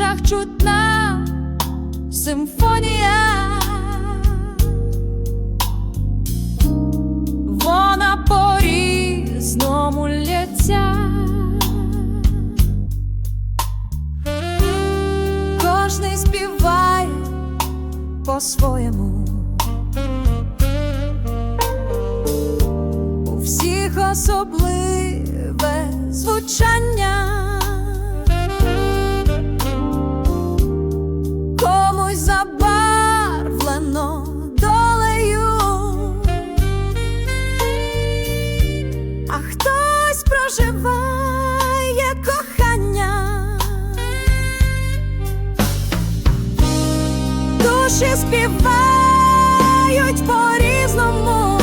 душах чутна симфонія. Вона по-різному лється. Кожний співає по-своєму. У всіх особливе звучання. Співають по-різному,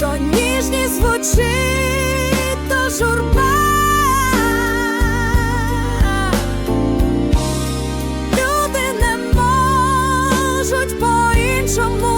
то ніжні звучить, то журба. Люди не можуть по-іншому.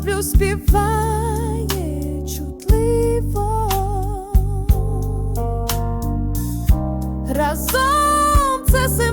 Зараз блю чутливо разом це сила.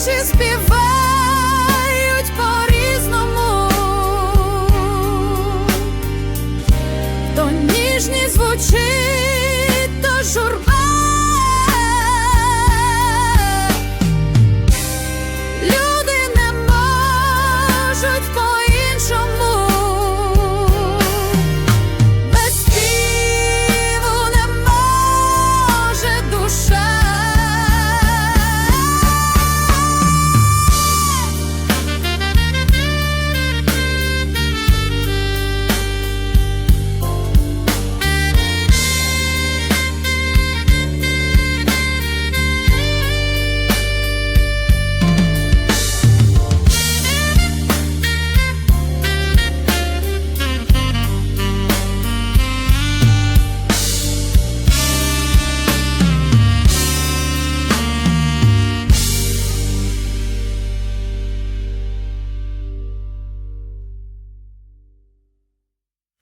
hoje espivou.